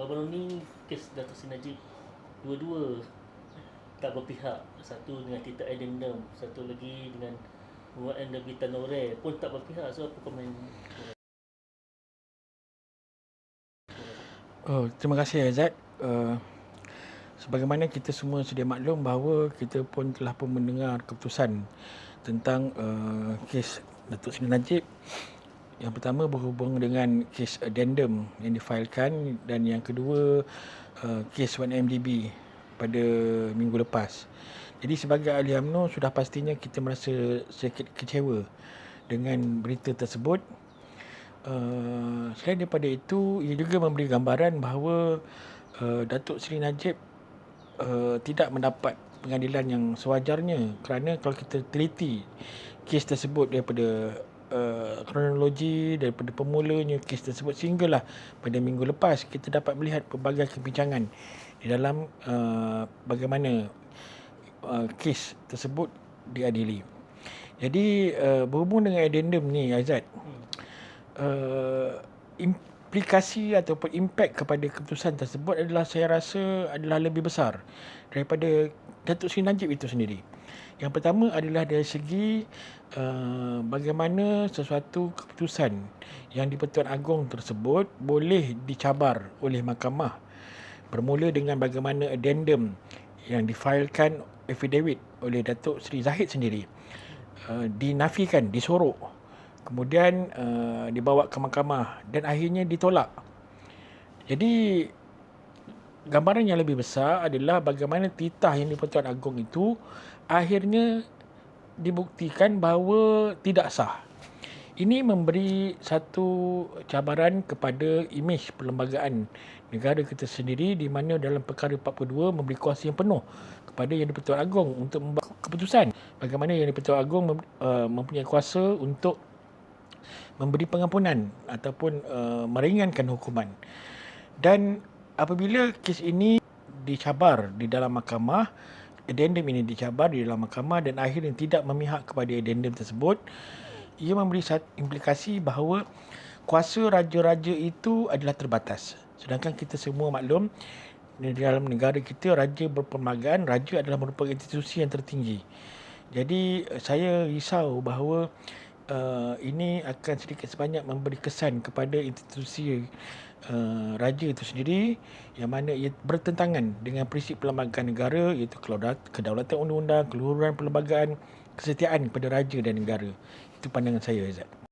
baru-baru ni kes Dato' Seri Najib dua-dua tak berpihak. Satu dengan Tita Addendum satu lagi dengan Muhammad Nabi Tanore pun tak berpihak. So apa komen? Oh, terima kasih Azad. Uh, sebagaimana kita semua sedia maklum bahawa kita pun telah pun mendengar keputusan tentang uh, kes Datuk Seri Najib yang pertama berhubung dengan kes addendum yang difailkan dan yang kedua uh, kes 1MDB pada minggu lepas. Jadi sebagai ahli UMNO sudah pastinya kita merasa sedikit kecewa dengan berita tersebut. Uh, selain daripada itu, ia juga memberi gambaran bahawa uh, Datuk Seri Najib uh, tidak mendapat pengadilan yang sewajarnya kerana kalau kita teliti kes tersebut daripada uh, kronologi daripada pemulanya kes tersebut sehinggalah pada minggu lepas kita dapat melihat pelbagai kebincangan di dalam uh, bagaimana uh, kes tersebut diadili. Jadi uh, berhubung dengan addendum ni Azad uh, implikasi ataupun impak kepada keputusan tersebut adalah saya rasa adalah lebih besar daripada Datuk Seri Najib itu sendiri. Yang pertama adalah dari segi uh, bagaimana sesuatu keputusan yang di Pertuan Agong tersebut boleh dicabar oleh mahkamah bermula dengan bagaimana addendum yang difailkan affidavit oleh Datuk Seri Zahid sendiri uh, dinafikan, disorok kemudian uh, dibawa ke mahkamah dan akhirnya ditolak. Jadi gambaran yang lebih besar adalah bagaimana titah yang di Pertuan Agong itu akhirnya dibuktikan bahawa tidak sah. Ini memberi satu cabaran kepada imej perlembagaan negara kita sendiri di mana dalam perkara 42 memberi kuasa yang penuh kepada Yang di-Pertuan Agong untuk membuat keputusan bagaimana Yang di-Pertuan Agong uh, mempunyai kuasa untuk memberi pengampunan ataupun uh, meringankan hukuman. Dan apabila kes ini dicabar di dalam mahkamah, addendum ini dicabar di dalam mahkamah dan akhirnya tidak memihak kepada addendum tersebut, ia memberi implikasi bahawa kuasa raja-raja itu adalah terbatas. Sedangkan kita semua maklum di dalam negara kita raja berperlembagaan, raja adalah merupakan institusi yang tertinggi. Jadi saya risau bahawa uh, ini akan sedikit sebanyak memberi kesan kepada institusi uh, raja itu sendiri yang mana ia bertentangan dengan prinsip perlembagaan negara iaitu kedaulatan undang-undang, keluhuran perlembagaan, kesetiaan kepada raja dan negara. Itu pandangan saya, Izzat.